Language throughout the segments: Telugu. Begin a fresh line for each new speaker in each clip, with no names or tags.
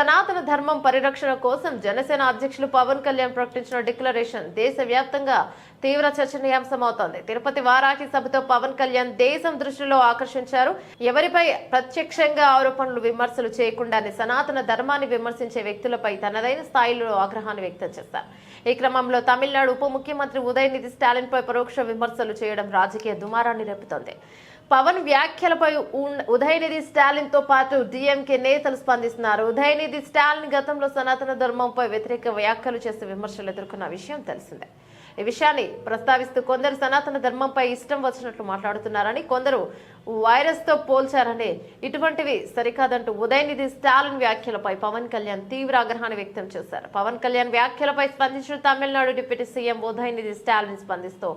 సనాతన ధర్మం పరిరక్షణ కోసం జనసేన అధ్యక్షులు పవన్ కళ్యాణ్ ప్రకటించిన డిక్లరేషన్ దేశవ్యాప్తంగా తీవ్ర చర్చనీయాంశమవుతోంది. తిరుపతి వారాహి సభతో పవన్ కళ్యాణ్ దేశం దృష్టిలో ఆకర్షించారు. ఎవరిపై ప్రత్యక్షంగా ఆరోపణలు విమర్శలు చేయకుండానే సనాతన ధర్మాన్ని విమర్శించే వ్యక్తులపై తనదైన స్థాయిలో ఆగ్రహాన్ని వ్యక్తం చేశారు. ఈ క్రమంలో తమిళనాడు ఉప ముఖ్యమంత్రి ఉదయనిధి స్టాలిన్ పై పరోక్ష విమర్శలు చేయడం రాజకీయ దుమారాన్ని రేపుతోంది. పవన్ వ్యాఖ్యలపై ఉదయనిధి స్టాలిన్తో పాటు డిఎంకే నేతలు స్పందిస్తున్నారు. ఉదయనిధి స్టాలిన్ గతంలో సనాతన ధర్మంపై వ్యతిరేక వ్యాఖ్యలు చేసి విమర్శలు ఎదుర్కొన్న విషయం తెలిసిందే. ఈ విషయాన్ని ప్రస్తావిస్తూ కొందరు సనాతన ధర్మంపై ఇష్టం వచ్చినట్లు మాట్లాడుతున్నారని కొందరు వైరస్తో పోల్చారని ఇటువంటివి సరికాదంటూ ఉదయనిధి స్టాలిన్ వ్యాఖ్యలపై పవన్ కళ్యాణ్ తీవ్ర ఆగ్రహాన్ని వ్యక్తం చేశారు. పవన్ కళ్యాణ్ వ్యాఖ్యలపై స్పందించిన తమిళనాడు డిప్యూటీ సీఎం ఉదయనిధి స్టాలిన్ స్పందిస్తూ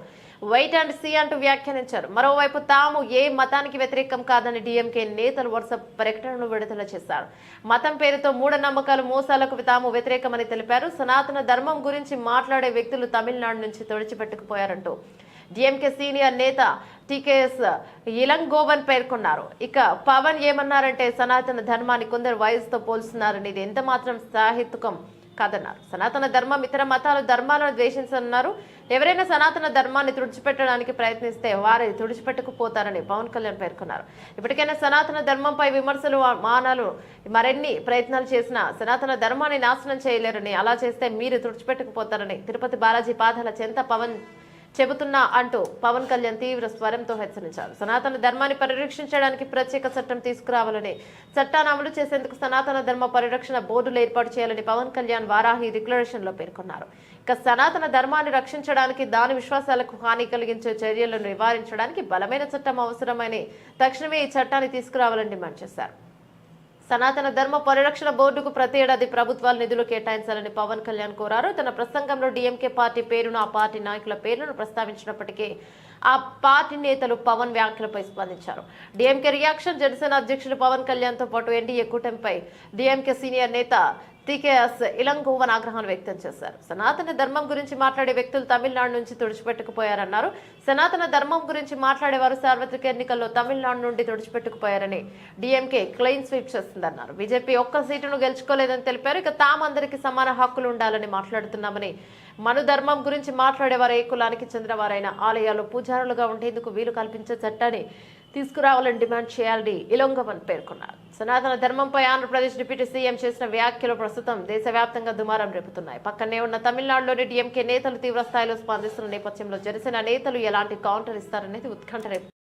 వైట్ అండ్ సీ అంటూ వ్యాఖ్యానించారు. మరోవైపు తాము ఏ మతానికి వ్యతిరేకం కాదని డిఎంకే నేతలు వరుస ప్రకటనను విడుదల చేశారు. మతం పేరుతో మూఢనమ్మకాలు మోసాలకు తాము వ్యతిరేకమని తెలిపారు. సనాతన ధర్మం గురించి మాట్లాడే వ్యక్తులు తమిళనాడు నుంచి తొడిచిపెట్టుకుపోయారంటూ డిఎంకే సీనియర్ నేత టీకేఎస్ ఇలంగోవన్ పేర్కొన్నారు. ఇక పవన్ ఏమన్నారంటే సనాతన ధర్మాన్ని కొందరు వయసుతో పోల్చున్నారని ఇది ఎంత మాత్రం సాహిత్యకం కాదన్నారు. సనాతన ధర్మం ఇతర మతాలు ధర్మాలను ద్వేషించన్నారు ఎవరైనా సనాతన ధర్మాన్ని తుడిచిపెట్టడానికి ప్రయత్నిస్తే వారి తుడిచిపెట్టుకుపోతారని పవన్ కళ్యాణ్ పేర్కొన్నారు. ఇప్పటికైనా సనాతన ధర్మంపై విమర్శలు మానాలు మరెన్ని ప్రయత్నాలు చేసినా సనాతన ధర్మాన్ని నాశనం చేయలేరని అలా చేస్తే మీరు తుడిచిపెట్టకపోతారని తిరుపతి బాలాజీ పాదాల చెంత పవన్ చెబుతున్నా అంటూ పవన్ కళ్యాణ్ తీవ్ర స్వరంతో హెచ్చరించారు. సనాతన ధర్మాన్ని పరిరక్షించడానికి ప్రత్యేక చట్టం తీసుకురావాలని చట్టాన్ని అమలు చేసేందుకు సనాతన ధర్మ పరిరక్షణ బోర్డులు ఏర్పాటు చేయాలని పవన్ కళ్యాణ్ వారాహి డిక్లరేషన్లో పేర్కొన్నారు. ఇక సనాతన ధర్మాన్ని రక్షించడానికి దాని విశ్వాసాలకు హాని కలిగించే చర్యలను నివారించడానికి బలమైన చట్టం అవసరమని తక్షణమే ఈ చట్టాన్ని తీసుకురావాలని డిమాండ్ చేశారు. సనాతన ధర్మ పరిరక్షణ బోర్డుకు ప్రతి ఏడాది ప్రభుత్వాలు నిధులు కేటాయించాలని పవన్ కళ్యాణ్ కోరారు. తన ప్రసంగంలో డీఎంకే పార్టీ పేరును ఆ పార్టీ నాయకుల పేర్లను ప్రస్తావించినప్పటికీ ఆ పార్టీ నేతలు పవన్ వ్యాఖ్యలపై స్పందించారు. డీఎంకే రియాక్షన్ జనసేన అధ్యక్షుడు పవన్ కళ్యాణ్తో పాటు ఎన్డీఏ కూటమిపై డీఎంకే సీనియర్ నేత టీకేఎస్ ఇలంగోవన్ ఆగ్రహాన్ని వ్యక్తం చేశారు. సనాతన ధర్మం గురించి మాట్లాడే వ్యక్తులు తమిళనాడు నుంచి తుడిచిపెట్టుకుపోయారన్నారు. సనాతన ధర్మం గురించి మాట్లాడేవారు సార్వత్రిక ఎన్నికల్లో తమిళనాడు నుండి తుడిచిపెట్టుకుపోయారని డిఎంకే క్లెయిన్ స్వీప్ చేస్తుందన్నారు బీజేపీ ఒక్క సీటును గెలుచుకోలేదని తెలిపారు. ఇక తామందరికీ సమాన హక్కులు ఉండాలని మాట్లాడుతున్నామని మను ధర్మం గురించి మాట్లాడేవారు ఏ కులానికి చెందినవారైనా ఆలయాల్లో పూజారులుగా ఉండేందుకు వీలు కల్పించే చట్టాన్ని తీసుకురావాలని డిమాండ్ చేయాలని ఇలొంగవన్ పేర్కొన్నారు. సనాతన ధర్మంపై ఆంధ్రప్రదేశ్ డిప్యూటీ సీఎం చేసిన వ్యాఖ్యలు ప్రస్తుతం దేశవ్యాప్తంగా దుమారం రేపుతున్నాయి. పక్కనే ఉన్న తమిళనాడులోని డిఎంకే నేతలు తీవ్రస్థాయిలో స్పందిస్తున్న నేపథ్యంలో జనసేన నేతలు ఎలాంటి కౌంటర్ ఇస్తారనేది ఉత్కంఠ రేపు